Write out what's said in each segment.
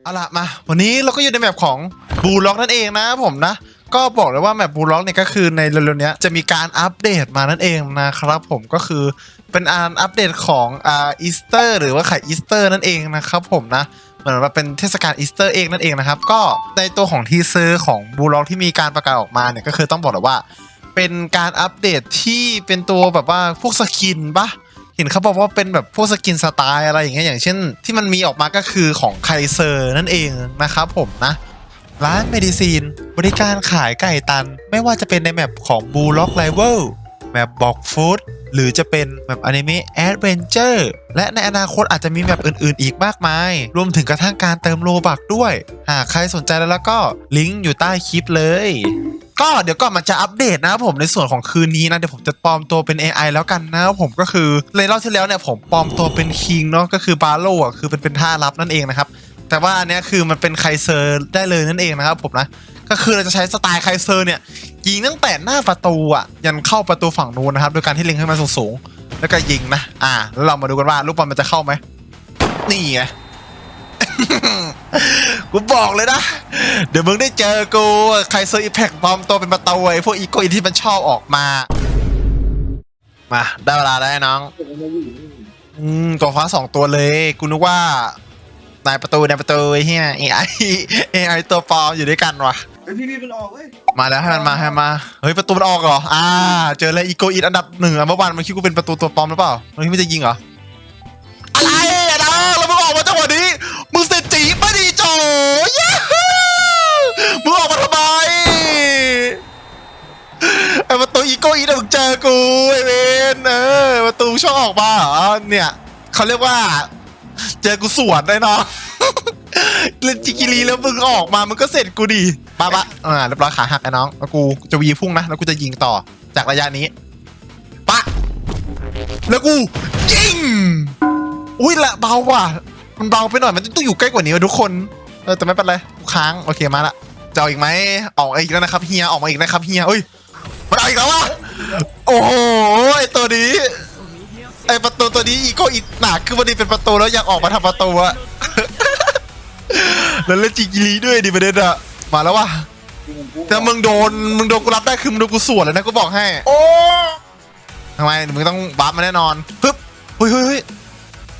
เอาละมาวันนี้เราก็อยู่ในแมปของบูล็อกนั่นเองนะผมนะ ก็บอกเลยว่าแมปบูล็อกเนี่ยก็คือในเร็วๆนี้จะมีการอัปเดตมานั่นเองนะครับผมก็คือเป็นการอัปเดตของอ่าอีสเตอร์หรือว่าไข่อีสเตอร์นั่นเองนะครับผมนะเหมือนว่าเป็นเทศกาลอีสเตอร์เองนั่นเองนะครับ ก็ในตัวของทีเซอร์ของบูล็อกที่มีการประกาศออกมาเนี่ยก็คือต้องบอกเลยว่า เป็นการอัปเดตที่เป็นตัวแบบว่าพวกสกินปะ ห็นเขาบอกว่าเป็นแบบพวกสกินสไตล์อะไรอย่างเงี้ยอย่างเช่น ที่มันมีออกมาก็คือของไคเซอร์นั่นเองนะครับผมนะร้านเมดิซีน บริการขายไก่ตัน ไม่ว่าจะเป็นในแมปของบูล็อกไลเวลแมปบอกฟู้ดหรือจะเป็นแมปอนิเมะแอดเวนเจอร์และในอนาคตอาจจะมีแมปอื่น ๆ อีกมากมาย รวมถึงกระทั่งการเติมโลบักด้วย หากใครสนใจแล้วก็ลิงก์อยู่ใต้คลิปเลย ก็เดี๋ยวก่อนมันจะอัปเดตนะครับผมในส่วนของคืนนี้นะเดี๋ยวผมจะปลอมตัวเป็น AI แล้วกันนะครับผมก็คือในรอบที่แล้วเนี่ยผมปลอมตัวเป็นคิงเนาะก็คือบาโลอะคือเป็นเป็นท่ารับนั่นเองนะครับแต่ว่าอันเนี้ยคือมันเป็นไคเซอร์ได้เลยนั่นเองนะครับผมนะก็คือเราจะใช้สไตล์ไคเซอร์เนี่ยยิงตั้งแต่หน้าประตูอะยันเข้าประตูฝั่งนู้นนะครับโดยการที่เล็งให้มันสูงๆแล้วก็ยิงนะอ่าแล้วเรามาดูกันว่าลูกบอลมันจะเข้าไหมนี่ไง กูบอกเลยนะ เดี๋ยวมึงได้เจอกูใครเซอร์อีแพคปลอมตัวเป็นประตูไอ้พวกอีโกอินที่มันชอบออกมา มาได้เวลาแล้วไอ้น้อง อืมตัวฟ้าสองตัวเลยกูนึกว่านายประตูนายประตูไอ้เฮีย AI AI ตัวปลอมอยู่ด้วยกันวะไอพี่พี่มันออกเว้ยมาแล้วให้มันมาให้มันมาเฮ้ยประตูมันออกเหรออ่า เจอเลยอีโกอินอันดับหนึ่งอะเมื่อวานมันคิดกูเป็นประตูตัวปลอมหรือเปล่ามันคิดว่าจะยิงเหรอ มึงเสร็จจีบไม่ดีโจย้าฮูมึงออกมาทำไมไอ้ประตูอีโกอีนะมึงเจอกูไอ้เวนเออประตูช่องออกมาเหรอเนี่ยเขาเรียกว่า เจอกูสวนได้เนาะเล่นจิกิลีแล้วมึงออกมามึงก็เสร็จกูดีปะปะอ่าเรียบร้อยขาหักไอ้น้องแล้วกูจะวีพุ่งนะแล้วกูจะยิงต่อจากระยะนี้ปะแล้วกูยิงอุ้ยละเบาว่ะ มันเบาไปหน่อยมันต้องอยู่ใกล้กว่านี้วะทุกคนเออแต่ไม่เป็นไรกูค้างโอเคมาละจะเอาอีกไหมออกอีกแล้วนะครับเฮียออกมาอีกนะครับเฮียเอ้ยมันเอาอีกแล้ววะโอ้โหไอตัวนี้ไอประตูตัวนี้อีโกอีหนาคือวันนี้เป็นประตูแล้วอยากออกมาทำประตูอะแล้วเล่นจิกิลีด้วยดิประเด็นอะมาแล้วว่ะแต่มึงโดนมึงโดนกูรับได้คือมึงโดนกูสวนเลยนะกูบอกให้โอ้ทำไมมึงต้องบัฟมาแน่นอนฮึบเฮ้ยเฮ้ยเฮ้ย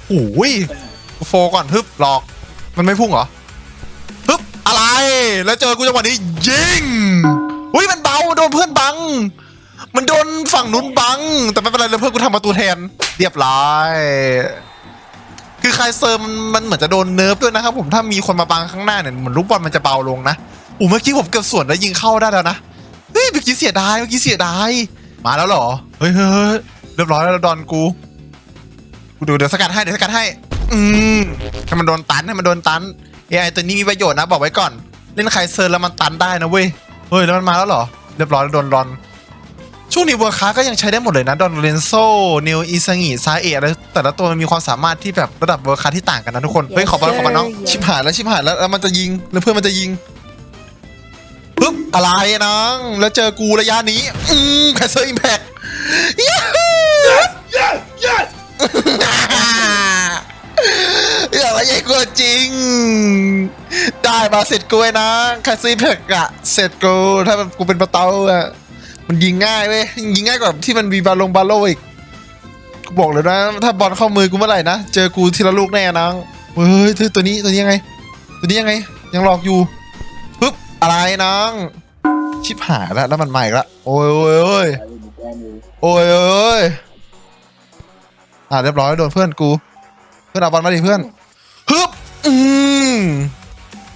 โอ้ย โฟก่อนฮึบหลอก มันไม่พุ่งเหรอฮึบอะไร แล้วเจอกูจังหวะนี้ยิงอุ้ยมันเบาโดนเพื่อนบัง มันโดนฝั่งนู้นบัง แต่ไม่เป็นไรเลยเพื่อนกูทำประตูแทน เรียบร้อยคือใครเซอร์มันมันเหมือนจะโดนเนิร์ฟด้วยนะครับผมถ้ามีคนมาบังข้างหน้าเนี่ยเหมือนลูกบอลมันจะเบาลงนะอู้เมื่อกี้ผมเกือบสวนแล้วยิงเข้าได้แล้วนะเฮ้ยเมื่อกี้เสียดายเมื่อกี้เสียดายมาแล้วเหรอเฮ้ยเฮ้ยเฮ้ยเรียบร้อยแล้วดอนกูกูดูเดี๋ยวสกัดให้เดี๋ยวสกัดให้ อืมให้มันโดนตันให้มันโดนตัน AI ตัวนี้มีประโยชน์นะบอกไว้ก่อน เล่นใครเซอร์แล้วมันตันได้นะเว้ย เฮ้ยแล้วมันมาแล้วเหรอ เรียบร้อยแล้วโดนรอน ช่วงนี้เวอร์คาก็ยังใช้ได้หมดเลยนะ ดอนเรนโซนิวอิซังิซาเอะอะไรแต่ละตัวมันมีความสามารถที่แบบระดับเวอร์คาที่ต่างกันนะทุกคน เฮ้ยขอบอลขอบอลน้อง ชิบหายแล้วชิบหายแล้วแล้วมันจะยิงแล้วเพื่อนมันจะยิงปึ๊บอะไรอะน้องแล้วเจอกูระยะนี้ อืมแคสเซอร์อิมแพคย้ฮู yes yes อย่ามาใหญ่กูจริง ได้มาเสร็จกูไอ้นะแคสเซอร์อิมแพคอะเสร็จกูถ้ากูเป็นประตูอะมันยิงง่ายเว้ยยิงง่ายกว่าที่มันมีบาลงบาโลอีกกูบอกเลยนะ ถ้าบอลเข้ามือกูเมื่อไหร่นะเจอกูทีละลูกแน่น้องเฮ้ยตัวตัวนี้ตัวนี้ยังไง ตัวนี้ยังไง ยังหลอกอยู่ปึ๊บอะไรน้องชิบหายแล้วแล้วมันใหม่ละโอ้ยโอ้ยโอ้ยโอ้ยโอ้ยโอ้ยอ่าเรียบร้อยโดนเพื่อนกู เพื่อนเอาบอลมาดิเพื่อน ฮึบอืม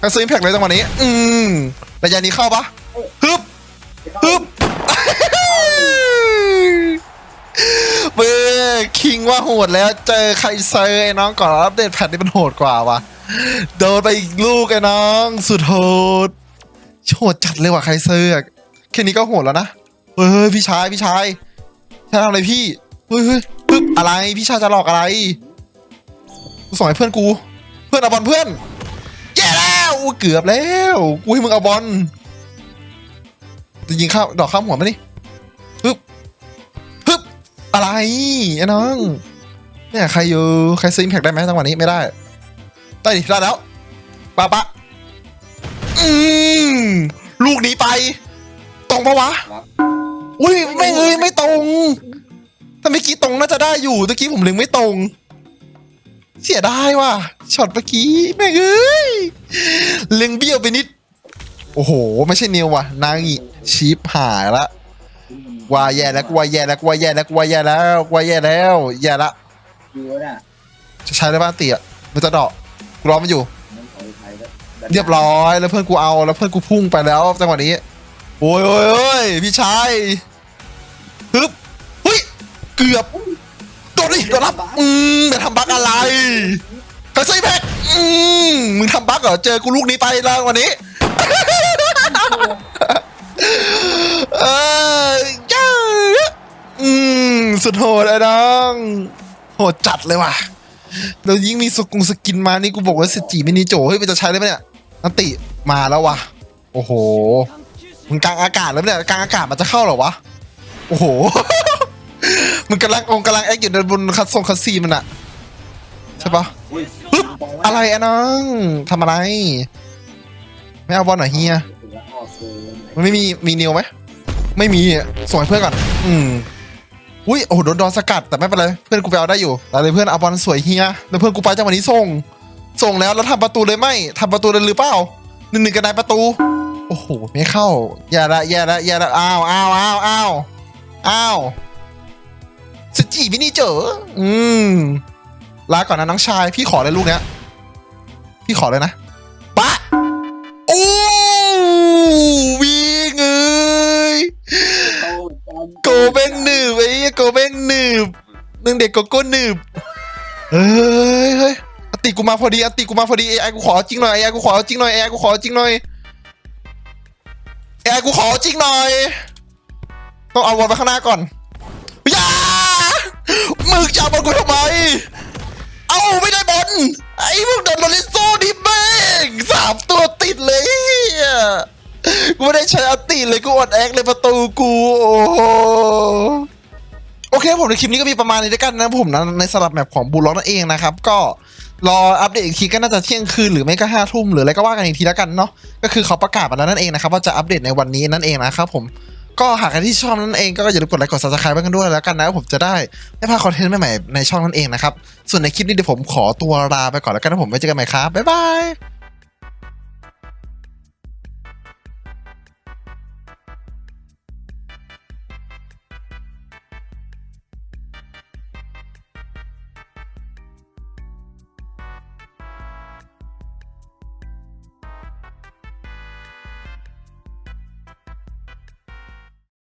กระซื้ออิมแพกเลยจังหวะนี้ อืมระยะนี้เข้าปะฮึบฮึบเมื่อคิงว่าโหดแล้วเจอใครเซอร์ไอ้น้องก่อนอัปเดตแพทนี่มันโหดกว่าวะโดนไปอีกลูกไอ้น้อง สุดโหดโหดจัดเลยว่ะใครเซอร์แค่นี้ก็โหดแล้วนะเฮ้ยพี่ชายพี่ชายชายทำอะไรพี่เฮ้ยเฮ้ยปึ๊บอะไรพี่ชายจะหลอกอะไรกูส่งให้เพื่อนกู พื่อนเอาบอลเพื่อนแย่แล้วเกือบแล้วกูให้มึงเอาบอลจะยิงข้าวดอกข้ามหัวมานี่ปึ๊บปึ๊บอะไรไอ้น้องเนี่ยใครอยู่ใครซื้ออิมแพกได้ไหมจังหวะนี้ไม่ได้ได้ดิได้แล้วปะปะอืมลูกหนี้ไป ตรงปะวะอุ้ยไม่เอ้ยไม่ตรงถ้าเมื่อกี้ตรงน่าจะได้อยู่ตะกี้ผมเล็งไม่ตรง เสียดายว่ะช็อตเมื่อกี้แม่งเอ้ยเล็งเบี้ยวไปนิด โอ้โห ไม่ใช่นิวว่ะ นางอีชีพหายละว่าแย่แล้วกูว่าแย่แล้วกูว่าแย่แล้วกูว่าแย่แล้วกูว่าแย่แล้วแย่ละดูน่ะจะใช้ได้บ้านเตี่ยมันจะเดาะกูรอมันอยู่มันขอไทยก็เรียบร้อยแล้วเพื่อนกูเอาแล้วเพื่อนกูพุ่งไปแล้วจังหวะนี้ โอ้ยโอ้ยโอ้ยพี่ชายฮึบเฮ้ยเกือบ โดนดิโดนรับอืมไปทำบั๊กอะไรกระซี่แพ็กอืมมึงทำบั๊กเหรอเจอกูลูกนี้ไปแล้ววันนี้เออย้าอืมสุดโหดไอ้น้องโหดจัดเลยว่ะแล้วยิ่งมีสกุงสกินมานี่กูบอกว่าสจิมินิโจเฮ้ยมันจะใช้ได้ไหมเนี่ยนันติมาแล้วว่ะ โอ้โหมึงกลางอากาศแล้วเนี่ยกลางอากาศมันจะเข้าเหรอวะ โอ้โห มึงกำลังองค์กำลังแอคอยู่บนคัดทรงคัดซีมันอะใช่ปะปึ๊บอะไรอะน้องทำอะไร ไม่เอาบอลหน่อยเฮียมันไม่มีมีนิวไหมไม่มีอะส่งให้เพื่อนก่อน อืมอุ้ยโอ้โหโดนดอนสกัดแต่ไม่เป็นไรเพื่อนกูไปเอาได้อยู่แต่เลยเพื่อนเอาบอลสวยเฮียแล้วเพื่อนกูไปจังหวะนี้ส่ง ส่งแล้วแล้วทำประตูเลยไหมทำประตูเลยหรือเปล่าหนึ่งหนึ่งกันนายประตู โอ้โหไม่เข้าอย่าละอย่าละอย่าละอ้าวอ้าวอ้าวอ้าวอ้าว สจีมินิเจออืมลาก่อนนะน้องชาย พี่ขอเลยลูกเนี้ย พี่ขอเลยนะปะโอ้วิ่งยโกเบ้งหนืบไอ้เหี้ยโกเบ้งหนืบนึงเด็กโกโก้หนืบเฮ้ยเฮ้ยอติกูมาพอดีอติกูมาพอดีไอ้กูขอจริงหน่อยไอ้กูขอจริงหน่อยไอ้กูขอจริงหน่อยไอ้กูขอจริงหน่อย ต้องเอาบอลไปข้างหน้าก่อน มึงจะเอาบอลกูทำไม เอาไม่ได้บอลไอ้พวกเดนโรลิโซนี่แม่งสามตัวติดเลยกูไม่ได้ใช้อัติเลยกูอดแอคเลยประตูกูโอ้โหโอเคผมในคลิปนี้ก็มีประมาณนี้ด้วยกันนะผมนะในสลับแมปของบูลล็อกนั่นเองนะครับ ก็รออัปเดตอีกทีก็น่าจะเที่ยงคืนหรือไม่ก็ห้าทุ่มหรืออะไรก็ว่ากันอีกทีแล้วกันเนาะก็คือเขาประกาศมาแล้วนั่นเองนะครับว่าจะอัปเดตในวันนี้นั่นเองนะครับผม ก็หากใครที่ชอบนั่นเองก็อย่าลืมกดไลค์กด subscribe ไว้กันด้วยแล้วกันนะผมจะได้ไม่พลาดคอนเทนต์ใหม่ๆในช่องนั่นเองนะครับส่วนในคลิปนี้เดี๋ยวผมขอตัวลาไปก่อนแล้วกันนะผมไว้เจอกันใหม่ครับบ๊ายบาย